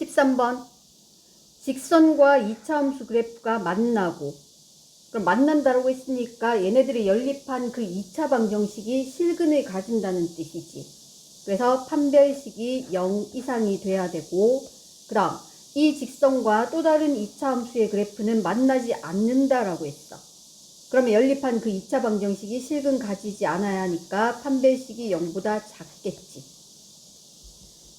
13번 직선과 이차함수 그래프가 만나고 그럼 만난다라고 했으니까 얘네들이 연립한 그 2차 방정식이 실근을 가진다는 뜻이지. 그래서 판별식이 0 이상이 돼야 되고 그 다음 이 직선과 또 다른 2차 함수의 그래프는 만나지 않는다라고 했어. 그러면 연립한 그 2차 방정식이 실근 가지지 않아야 하니까 판별식이 0보다 작겠지.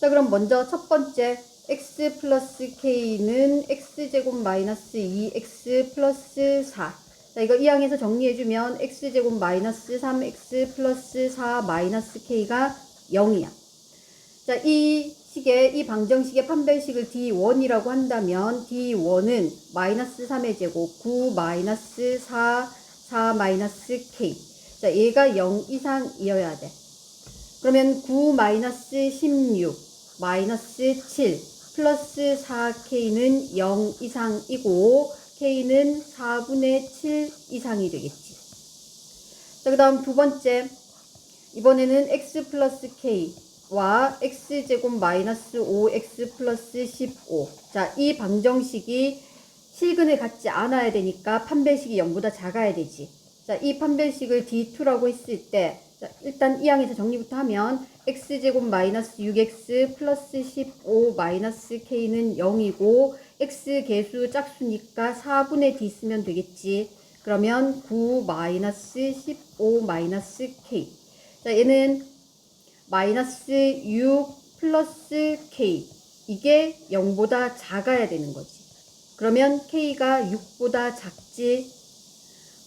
자, 그럼 먼저 첫 번째 x 플러스 k는 x제곱 마이너스 2x 플러스 4. 자, 이거 이항에서 정리해주면 x제곱 마이너스 3x 플러스 4 마이너스 k가 0이야. 자, 이 식의, 이 방정식의 판별식을 D1이라고 한다면 D1은 마이너스 3의 제곱 9 마이너스 4, 4 마이너스 k. 자, 얘가 0 이상이어야 돼. 그러면 9 마이너스 16 마이너스 7 플러스 4k는 0 이상이고 k는 4분의 7 이상이 되겠지. 자, 그 다음 두 번째. 이번에는 x 플러스 k와 x제곱 마이너스 5x 플러스 15. 자, 이 방정식이 실근을 갖지 않아야 되니까 판별식이 0보다 작아야 되지. 자, 이 판별식을 D2라고 했을 때, 자, 일단 이 항에서 정리부터 하면, x제곱 마이너스 6x 플러스 15 마이너스 k는 0이고, x 개수 짝수니까 4분의 d 쓰면 되겠지. 그러면 9 마이너스 15 마이너스 k. 자, 얘는 마이너스 6 플러스 k. 이게 0보다 작아야 되는 거지. 그러면 k가 6보다 작지.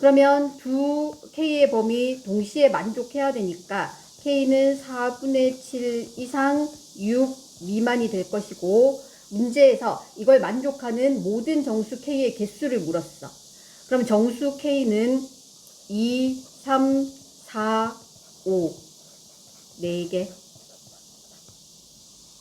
그러면 두 k의 범위 동시에 만족해야 되니까 k는 4분의 7 이상 6 미만이 될 것이고 문제에서 이걸 만족하는 모든 정수 k의 개수를 물었어. 그럼 정수 k는 2, 3, 4, 5. 4개.